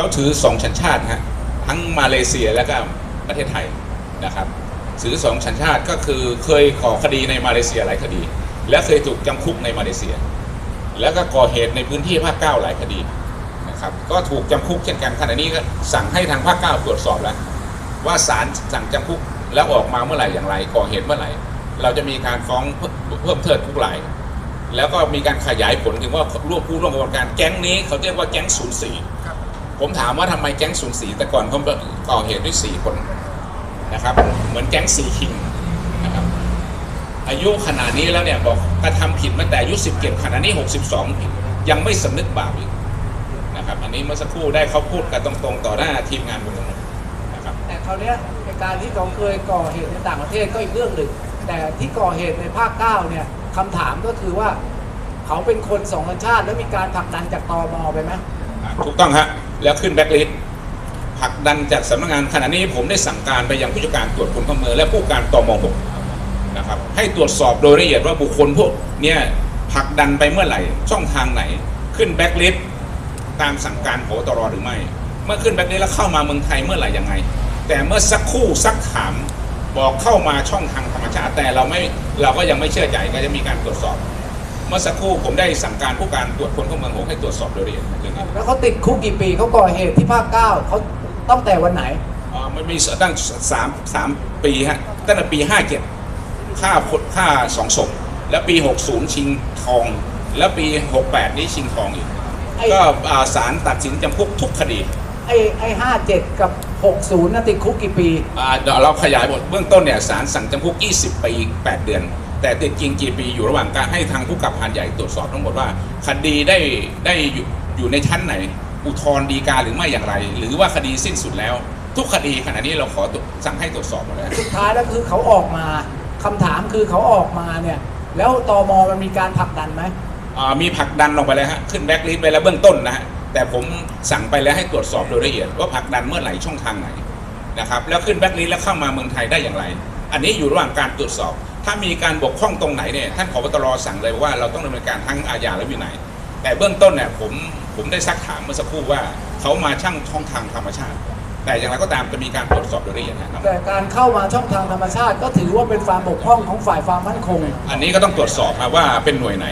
เขาถือสองสัญชาติฮะทั้งมาเลเซียและก็ประเทศไทยนะครับถือสองสัญชาติก็คือเคยก่อคดีในมาเลเซียหลายคดี และเคยถูกจำคุกในมาเลเซีย แล้วก็ก่อเหตุในพื้นที่ภาคเก้าหลายคดีนะครับก็ถูกจำคุกเช่นกันขณะนี้ก็สั่งให้ทางภาคเก้าตรวจสอบแล้ว ว่าศาลสั่งจำคุกแล้วออกมาเมื่อไหร่อย่างไรก่อเหตุเมื่อไหร่ เราจะมีการฟ้องเพิ่มเพิ่มทุกราย แล้วก็มีการขยายผลถึงว่าร่วมผู้ร่วมกระบวนการแก๊งนี้เขาเรียกว่าแก๊งศูนย์สี่ ผมถามว่าทำไมแก๊งศูนย์สี่แต่ก่อนเขาก่อเหตุด้วยสี่คนนะครับ เหมือนแก๊งสี่คิงนะครับ อายุขนาดนี้แล้วเนี่ยบอกกระทำผิดมาแต่อายุสิบเจ็ดขณะนี้หกสิบสองยังไม่สำนึกบาปอีกนะครับ อันนี้เมื่อสักครู่ได้เขาพูดกันตรงๆ ต่อหน้าทีมงานผมนะครับ แต่คราวนี้ในการที่เขาเคยก่อเหตุในต่างประเทศก็อีกเรื่องหนึ่งแต่ที่ก่อเหตุในภาคเก้าเนี่ยคำถามก็คือว่า เขาเป็นคนสองชาติแล้วมีการผลักดันจากตอมอไปไหม ถูกต้องฮะแล้วขึ้นแบ็กลิสต์ผลักดันจากสำนักงานขณะนี้ผมได้สั่งการไปยังผู้จัดการตรวจคนเข้าเมืองและผู้การตมหกนะครับให้ตรวจสอบโดยละเอียดว่าบุคคลพวกเนี้ยผลักดันไปเมื่อไหร่ช่องทางไหน ขึ้นแบ็กลิสต์ตามสั่งการของตรหรือไม่ เมื่อขึ้นแบ็กลิสต์แล้วเข้ามาเมืองไทยเมื่อไหร่ยังไง แต่เมื่อสักคู่สักถามบอกเข้ามาช่องทางธรรมชาติแต่เราไม่เราก็ยังไม่เชื่อใจก็จะมีการตรวจสอบ เมื่อสักครู่ผมได้สั่งการผู้การตรวจคนเข้าเมืองหกให้ตรวจสอบโดยละเอียดเรื่องนี้แล้วเขาติดคุกกี่ปีเขาก่อเหตุที่ภาคเก้าเขาตั้งแต่วันไหนอ่ามันมีตั้งสามสามปีฮะตั้งแต่ปีห้าเจ็ดฆ่าคนฆ่าสองศพแล้วปีหกศูนย์ชิงทอง แล้วปีหกแปดนี้ชิงทองอีก ไอ้ ก็อ่าศาลตัดสินจำคุกทุกคดี ไอ้ไอ้ห้าเจ็ดกับหกศูนย์น่ะติดคุกกี่ปี อ่าเดี๋ยวเราขยายบทเบื้องต้นเนี่ยศาลสั่งจำคุก 20 ปี 8 เดือน แต่ติดจริงกี่ปีอยู่ระหว่างการให้ทางผู้กับพานใหญ่ตรวจสอบทั้งหมดว่าคดีได้ได้อยู่อยู่ในชั้นไหน อุทธรณ์ฎีกาหรือไม่อย่างไร หรือว่าคดีสิ้นสุดแล้ว ทุกคดีขณะนี้เราขอตรวจสั่งให้ตรวจสอบหมดแล้วสุดท้ายแล้วคือเขาออกมาคำถามคือเขาออกมาเนี่ย แล้วตมมันมีการผลักดันไหมอ่ามีผลักดันลงไปเลยฮะขึ้นแบ็กลิสต์ไปแล้วเบื้องต้นนะฮะแต่ผมสั่งไปแล้วให้ตรวจสอบโดยละเอียดว่าผลักดันเมื่อไหร่ช่องทางไหนนะครับแล้วขึ้นแบ็กลิสต์แล้วเข้ามาเมืองไทยได้อย่างไร อันนี้อยู่ระหว่างการตรวจสอบ ถ้ามีการบกพร่องตรงไหนเนี่ยท่านผบตรสั่งเลยว่าเราต้องดำเนินการทั้งอาญาและวินัยแต่เบื้องต้นเนี่ยผมผมได้ซักถามเมื่อสักครู่ว่าเขามาช่างช่องทางธรรมชาติ แต่อย่างไรก็ตามจะมีการตรวจสอบโดยละเอียดนะครับแต่การเข้ามาช่องทางธรรมชาติ ก็ถือว่าเป็นความบกพร่องของฝ่ายความมั่นคง อันนี้ก็ต้องตรวจสอบครับว่าเป็นหน่วยไหน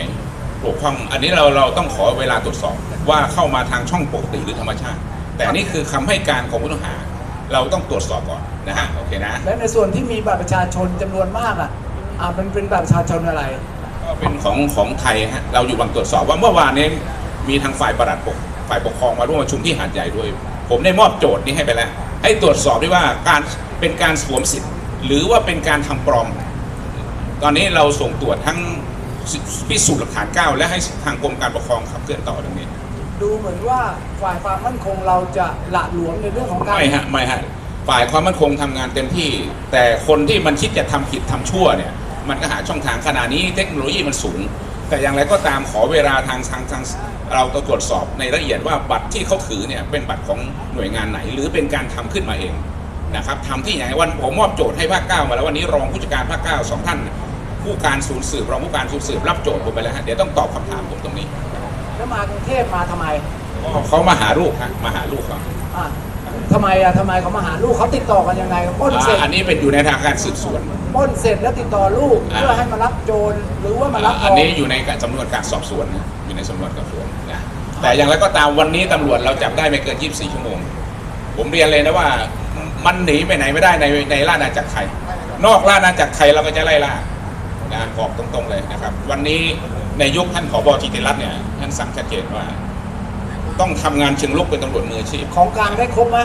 ปกพร่อง อันนี้เราเราต้องขอเวลาตรวจสอบว่าเข้ามาทางช่องปกติหรือธรรมชาติ แต่อันนี่คือคำให้การของผู้ต้องหา เราต้องตรวจสอบก่อนนะฮะโอเคนะและในส่วนที่มีบัตรประชาชนจำนวนมากอะ อ่ามันเป็นบัตรประชาชนอะไร ก็เป็นของของไทยฮะเราอยู่ระหวังตรวจสอบว่าเมื่อวานนี้มีทางฝ่ายประหลัดปกฝ่ายปกครองมาร่วมประชุมที่หาดใหญ่ด้วย ผมได้มอบโจทย์นี้ให้ไปแล้ว ให้ตรวจสอบด้วยว่าการเป็นการสวมสิทธิ์ หรือว่าเป็นการทำปลอม ตอนนี้เราส่งตรวจทั้งพิสูจน์หลักฐานเก้าและให้ทางกรมการปกครองขับเคลื่อนต่อตรงนี้ ดูเหมือนว่าฝ่ายความมั่นคงเราจะหละหลวมในเรื่องของการ ไม่ฮะไม่ฮะฝ่ายความมั่นคงทำงานเต็มที่ แต่คนที่มันคิดจะทำผิดทำชั่วเนี่ย มันก็หาช่องทางขนาดนี้เทคโนโลยีมันสูง แต่อย่างไรก็ตามขอเวลาทางทางทางเราต้องตรวจสอบในละเอียดว่าบัตรที่เขาถือเนี่ยเป็นบัตรของหน่วยงานไหน หรือเป็นการทำขึ้นมาเองนะครับทำที่ไหนวันผมมอบโจทย์ให้ภาคเก้ามาแล้ววันนี้รองผู้จัดการภาคเก้าสองท่าน ผู้การศูนย์สืบรองผู้การศูนย์สืบรับโจทย์ผมไปแล้วฮะเดี๋ยวต้องตอบคำถามผมตรงนี้แล้วมากรุงเทพมาทำไมเขามาหาลูกฮะมาหาลูกเขาอะ ทำไมอะทำไมเขามาหาลูกเขาติดต่อกันยังไงปล้นเสร็จอ่าอันนี้เป็นอยู่ในทางการสืบสวน ปล้นเสร็จแล้วติดต่อลูกอ่า เพื่อให้มารับโจรหรือว่ามารับทอันองนี้อยู่ในสำนวนการสอบสวนนะอยู่ในสำนวนการสอบสวนนะแต่อย่างไรก็ตามวันนี้ตำรวจเราจับได้ไม่เกิน 24 ชั่วโมง ผมเรียนเลยนะว่ามันหนีไปไหนไม่ได้ในในราชอาณาจักรไทย นอกราชอาณาจักรไทยเราก็จะไล่ล่านะบอกตรงๆเลยนะครับ วันนี้ในยุคท่านผบทิติรัตน์เนี่ยท่านสั่งชัดเจนว่า ต้องทำงานเชิงลุกเป็นตำรวจมืออาชีพ ของกลางได้ครบไหม